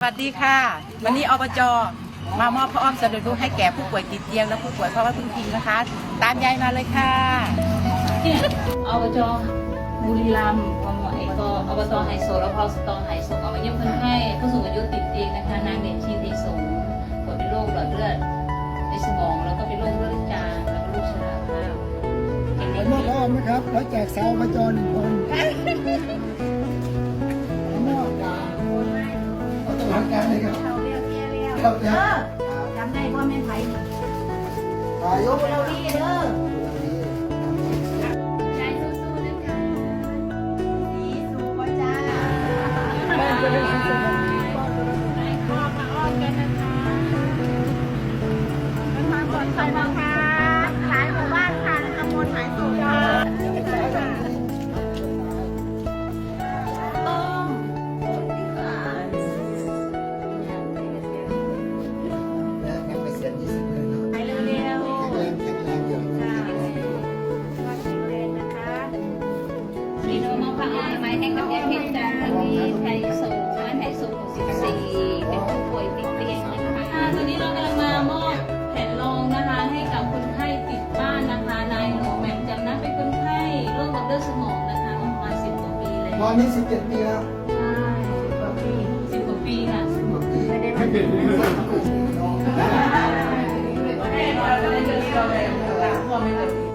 สวัสดีค่ะ วันนี้อบจมามอบพระอ้อมสำเร็จรูปให้แก่ผู้ป่วยติดเตียงและผู้ป่วยเพราะว่าพึ่งพิงนะคะ ตามยายมาเลยค่ะอบจบุรีรัมย์วงหมอเอกก็อบตไฮโซและพอสตไฮโซเอามาเยี่ยมคนไข้ผู้สูงอายุติดเตียงนะคะนางเด่นชีเทสูงป่วยเป็นโรคหลอดเลือดในสมองแล้วก็เป็นโรคเลือดจางแล้วก็โรคชราภาพเห็นไหมผมมอบอ้อมนะครับแล้วแจกสาวมาจอหนึ่งคน เอาตัวทางการเลยครับครับนะจำได้ว่าแม่ไผ่นายกเราดีเด้อใจสู้ๆนะคะดีสูงจ้า ไม้แห้งกับแยกเพชรจันทร์มีไทยสูงบ้านไทยสูง64เป็นผู้ป่วยติดเตียงนะคะตอนนี้เรากำลังมามอบแผ่นรองนะคะ ให้กับคนไข้ติดบ้านนะคะนายโนแมนจำนั้นเป็นคนไข้โรคหลอดเลือดสมองนะคะประมาณ10กว่าปีแล้วตอนนี้สิบเจ็ดปีแล้วใช่10กว่าปี10กว่าปีค่ะสิบกว่าปีไม่ได้มาเป็นน้อง